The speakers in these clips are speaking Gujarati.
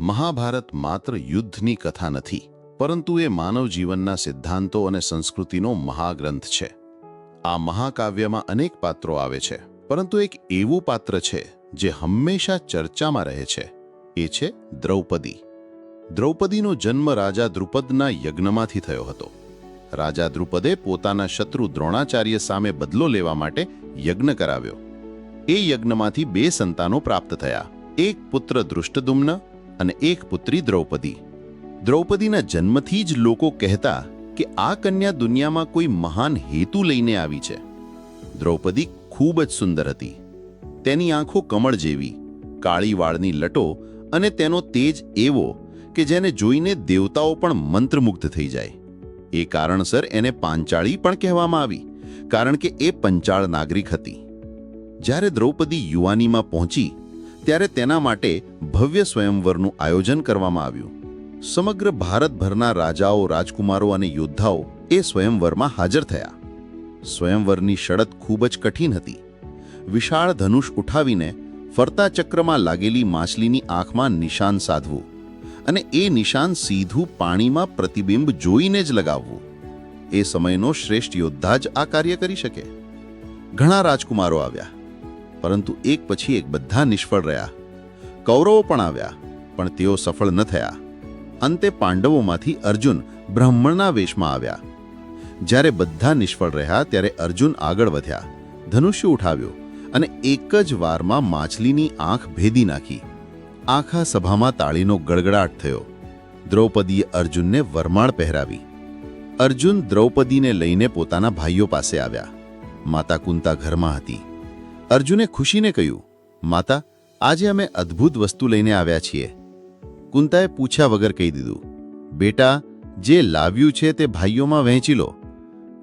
મહાભારત માત્ર યુદ્ધની કથા નથી, પરંતુ એ માનવ જીવનના સિદ્ધાંતો અને સંસ્કૃતિનો મહાગ્રંથ છે. આ મહાકાવ્યમાં અનેક પાત્રો આવે છે, પરંતુ એક એવું પાત્ર છે જે હંમેશા ચર્ચામાં રહે છે, એ છે દ્રૌપદી. દ્રૌપદીનો જન્મ રાજા દ્રુપદના યજ્ઞમાંથી થયો હતો. રાજા દ્રુપદે પોતાના શત્રુ દ્રોણાચાર્ય સામે બદલો લેવા માટે યજ્ઞ કરાવ્યો. એ યજ્ઞમાંથી બે સંતાનો પ્રાપ્ત થયા, એક પુત્ર દૃષ્ટદુમ્ન અને એક પુત્રી દ્રૌપદી. દ્રૌપદીના જન્મથી જ લોકો કહેતા કે આ કન્યા દુનિયામાં કોઈ મહાન હેતુ લઈને આવી છે. દ્રૌપદી ખૂબ જ સુંદર હતી. તેની આંખો કમળ જેવી, કાળી વાળની લટો અને તેનો તેજ એવો કે જેને જોઈને દેવતાઓ પણ મંત્રમુગ્ધ થઈ જાય. એ કારણસર એને પાંચાળી પણ કહેવામાં આવી, કારણ કે એ પંચાળ નાગરિક હતી. જ્યારે દ્રૌપદી યુવાનીમાં પહોંચી ત્યારે તેના માટે ભવ્ય સ્વયંવરનું આયોજન કરવામાં આવ્યું. સમગ્ર ભારતભરના રાજાઓ, રાજકુમારો અને યોદ્ધાઓ એ સ્વયંવરમાં હાજર થયા. સ્વયંવરની શરત ખૂબ જ કઠિન હતી. વિશાળ ધનુષ ઉઠાવીને ફરતા ચક્રમાં લાગેલી માછલીની આંખમાં નિશાન સાધવું અને એ નિશાન સીધું પાણીમાં પ્રતિબિંબ જોઈને જ લગાવવું. એ સમયનો શ્રેષ્ઠ યોદ્ધા જ આ કાર્ય કરી શકે. ઘણા રાજકુમારો આવ્યા. પરંતુ એક પછી એક બધા નિષ્ફળ રહ્યા. કૌરવો પણ આવ્યા, પણ તેઓ સફળ ન થયા. અંતે પાંડવોમાંથી અર્જુન બ્રાહ્મણના વેશમાં આવ્યા. જ્યારે બધા નિષ્ફળ રહ્યા ત્યારે અર્જુન આગળ વધ્યા. ધનુષ્ય ઉઠાવ્યો અને એક જ વારમાં માછલીની આંખ ભેદી નાખી. આખા સભામાં તાળીનો ગડગડાટ થયો. દ્રૌપદીએ અર્જુનને વરમાળ પહેરાવી. અર્જુન દ્રૌપદીને લઈને પોતાના ભાઈઓ પાસે આવ્યા. માતા કુંતા ઘરમાં હતી. અર્જુને ખુશીને કહ્યું, માતા, આજે અમે અદ્ભુત વસ્તુ લઈને આવ્યા છીએ. કુંતાએ પૂછ્યા વગર કહી દીધું, બેટા, જે લાવ્યું છે તે ભાઈઓમાં વહેંચી લો.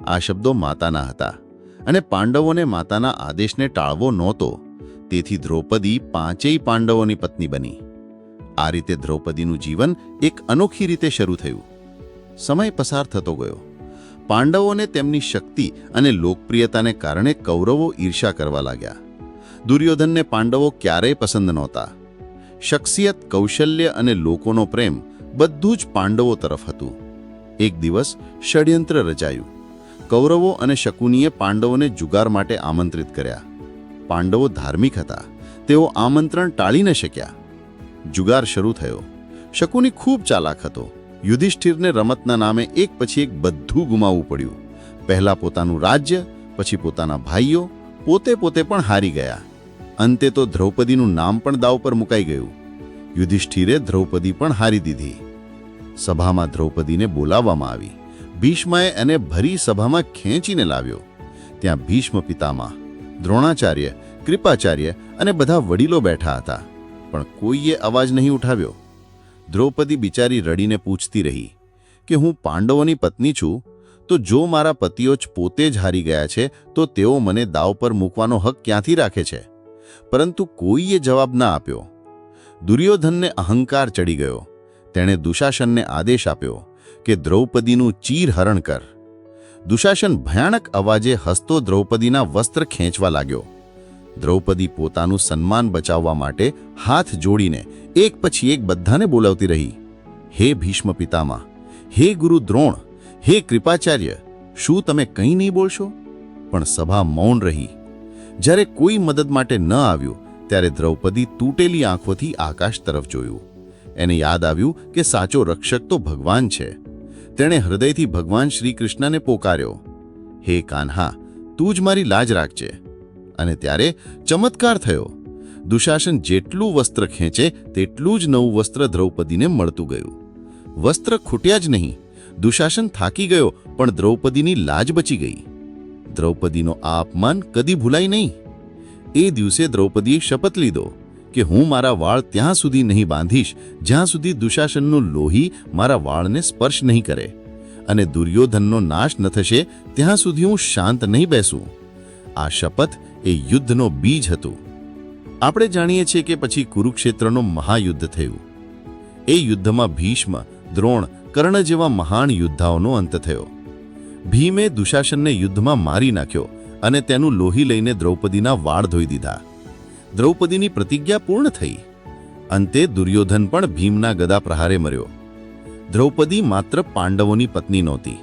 આ શબ્દો માતાના હતા અને પાંડવોને માતાના આદેશને ટાળવો નહોતો. તેથી દ્રૌપદી પાંચેય પાંડવોની પત્ની બની. આ રીતે દ્રૌપદીનું જીવન એક અનોખી રીતે શરૂ થયું. સમય પસાર થતો ગયો. પાંડવોને તેમની શક્તિ અને લોકપ્રિયતાને કારણે કૌરવો ઈર્ષા કરવા લાગ્યા. દુર્યોધનને પાંડવો ક્યારેય પસંદ નહોતા. શખ્સિયત, કૌશલ્ય અને લોકોનો પ્રેમ બધું જ પાંડવો તરફ હતું. એક દિવસ ષડયંત્ર રચાયું. કૌરવો અને શકુનીએ પાંડવોને જુગાર માટે આમંત્રિત કર્યા. પાંડવો ધાર્મિક હતા. તેઓ આમંત્રણ ટાળી ન શક્યા. જુગાર શરૂ થયો. શકુની ખૂબ ચાલાક હતો. યુધિષ્ઠિરને રમતના નામે એક પછી એક બધું ગુમાવવું પડ્યું. પહેલાં પોતાનું રાજ્ય, પછી પોતાના ભાઈઓ, પોતે પોતે પણ હારી ગયા. અંતે તો દ્રૌપદીનું નામ પણ દાવ પર મુકાઈ ગયું. યુધિષ્ઠિરે દ્રૌપદી પણ હારી દીધી. સભામાં દ્રૌપદીને બોલાવવામાં આવી. ભીષ્માએ એને ભરી સભામાં ખેંચીને લાવ્યો. ત્યાં ભીષ્મ પિતામાં દ્રોણાચાર્ય, કૃપાચાર્ય અને બધા વડીલો બેઠા હતા. પણ કોઈએ અવાજ નહીં ઉઠાવ્યો. દ્રૌપદી બિચારી રડીને પૂછતી રહી કે હું પાંડવોની પત્ની છું, તો જો મારા પતિઓ જ પોતે જ હારી ગયા છે, તો તેઓ મને દાવ પર મૂકવાનો હક ક્યાંથી રાખે છે? પરંતુ કોઈએ જવાબ ના આપ્યો. દુર્યોધનને અહંકાર ચડી ગયો. તેણે દુશાસનને આદેશ આપ્યો કે દ્રૌપદીનું ચીરહરણ કર. દુશાસન ભયાનક અવાજે હસતો દ્રૌપદીના વસ્ત્ર ખેંચવા લાગ્યો. દ્રૌપદી પોતાનું સન્માન બચાવવા માટે હાથ જોડીને એક પછી એક બધાને બોલાવતી રહી. હે ભીષ્મ પિતામાં, હે ગુરુ દ્રોણ, હે કૃપાચાર્ય, શું તમે કંઈ નહીં બોલશો? પણ સભા મૌન રહી. જ્યારે કોઈ મદદ માટે ન આવ્યું, ત્યારે દ્રૌપદી તૂટેલી આંખોથી આકાશ તરફ જોયું. એને યાદ આવ્યું કે સાચો રક્ષક તો ભગવાન છે. તેણે હૃદયથી ભગવાન શ્રી કૃષ્ણને પોકાર્યો. હે કાન્હા, તું જ મારી લાજ રાખજે. અને ત્યારે ચમત્કાર થયો. દુશાસન જેટલું વસ્ત્ર ખેંચે તેટલું જ નવું વસ્ત્ર દ્રૌપદીને મળતું ગયું. વસ્ત્ર ખૂટ્યા જ નહીં. દુશાસન થાકી ગયો, પણ દ્રૌપદીની લાજ બચી ગઈ. દ્રૌપદીનો આ અપમાન કદી ભૂલાય નહીં. એ દિવસે દ્રૌપદીએ શપથ લીધો કે હું મારા વાળ ત્યાં સુધી નહીં બાંધીશ, જ્યાં સુધી દુશાસનનું લોહી મારા વાળને સ્પર્શ નહીં કરે. અને દુર્યોધનનો નાશ ન થશે, ત્યાં સુધી હું શાંત નહીં બેસું. આ શપથ એ યુદ્ધનો બીજ હતું. આપણે જાણીએ છીએ કે પછી કુરુક્ષેત્રનું મહાયુદ્ધ થયું. એ યુદ્ધમાં ભીષ્મ, દ્રોણ, કર્ણ જેવા મહાન યોદ્ધાઓનો અંત થયો. ભીમે દુશાસનને યુદ્ધમાં મારી નાખ્યો અને તેનું લોહી લઈને દ્રૌપદીના વાળ ધોઈ દીધા. દ્રૌપદીની પ્રતિજ્ઞા પૂર્ણ થઈ. અંતે દુર્યોધન પણ ભીમના ગદા પ્રહારે મર્યો. દ્રૌપદી માત્ર પાંડવોની પત્ની નહોતી.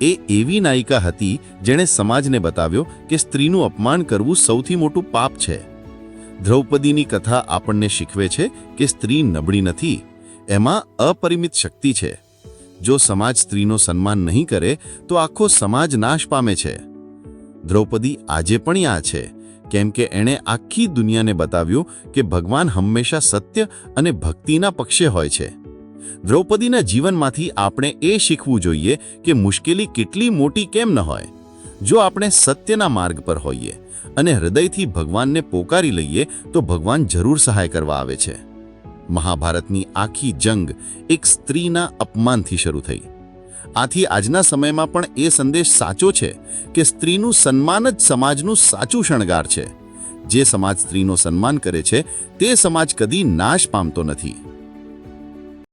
એ એવી નાયિકા હતી જેણે સમાજને બતાવ્યો કે સ્ત્રીનું અપમાન કરવું સૌથી મોટું પાપ છે. દ્રૌપદીની કથા આપણને શીખવે છે કે સ્ત્રી નબળી નથી, એમાં અપરિમિત શક્તિ છે. જો સમાજ સ્ત્રીનો સન્માન નહીં કરે, તો આખો સમાજ નાશ પામે છે. દ્રૌપદી આજે પણ યા છે, કેમ કે એણે આખી દુનિયાને બતાવ્યું કે ભગવાન હંમેશા સત્ય અને ભક્તિના પક્ષે હોય છે. દ્રૌપદીના જીવનમાંથી આપણે એ શીખવું જોઈએ કે મુશ્કેલી કેટલી મોટી કેમ ન હોય. જો આપણે સત્યના માર્ગ પર હોઈએ અને હૃદયથી ભગવાનને પોકારી લઈએ તો ભગવાન જરૂર સહાય કરવા આવે છે. મહાભારતની આખી જંગ એક સ્ત્રીના અપમાનથી શરૂ થઈ. આથી આજના સમયમાં પણ એ સંદેશ સાચો છે કે સ્ત્રીનું સન્માન જ સમાજનું સાચું શણગાર છે. જે સમાજ સ્ત્રીનો સન્માન કરે છે, તે સમાજ કદી નાશ પામતો નથી.